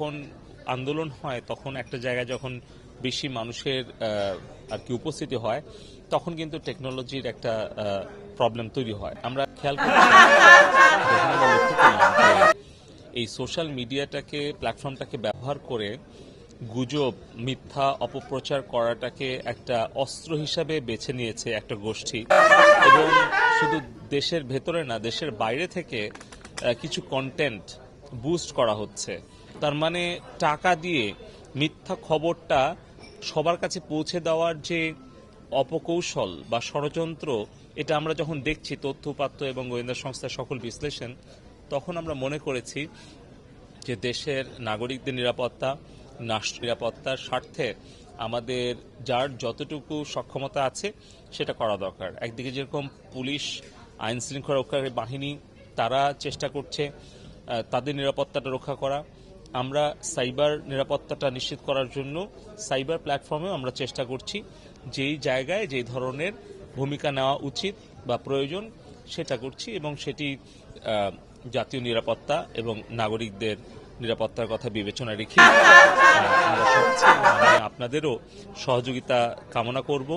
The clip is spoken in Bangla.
যখন আন্দোলন হয়, তখন একটা জায়গায় যখন বেশি মানুষের আর কি উপস্থিতি হয়, তখন কিন্তু টেকনোলজির একটা প্রবলেম তৈরি হয়। আমরা খেয়াল এই সোশ্যাল মিডিয়াটাকে প্ল্যাটফর্মটাকে ব্যবহার করে গুজব, মিথ্যা, অপপ্রচার করাটাকে একটা অস্ত্র হিসাবে বেছে নিয়েছে একটা গোষ্ঠী। এবং শুধু দেশের ভেতরে না, দেশের বাইরে থেকে কিছু কন্টেন্ট বুস্ট করা হচ্ছে। তার মানে টাকা দিয়ে মিথ্যা খবরটা সবার কাছে পৌঁছে দেওয়ার যে অপকৌশল বা ষড়যন্ত্র, এটা আমরা যখন দেখছি তথ্য উপাত্ত এবং গোয়েন্দা সংস্থার সকল বিশ্লেষণ, তখন আমরা মনে করেছি যে দেশের নাগরিকদের নিরাপত্তা রাষ্ট্র নিরাপত্তার স্বার্থে আমাদের যার যতটুকু সক্ষমতা আছে সেটা করা দরকার। একদিকে যেরকম পুলিশ, আইন শৃঙ্খলা রক্ষাকারী বাহিনী, তারা চেষ্টা করছে তাদের নিরাপত্তাটা রক্ষা করা। আমরা সাইবার নিরাপত্তাটা নিশ্চিত করার জন্য সাইবার প্ল্যাটফর্মেও আমরা চেষ্টা করছি যেই জায়গায় যেই ধরনের ভূমিকা নেওয়া উচিত বা প্রয়োজন সেটা করছি এবং সেটি জাতীয় নিরাপত্তা এবং নাগরিকদের নিরাপত্তার কথা বিবেচনা রেখে মানে আপনাদেরও সহযোগিতা কামনা করব।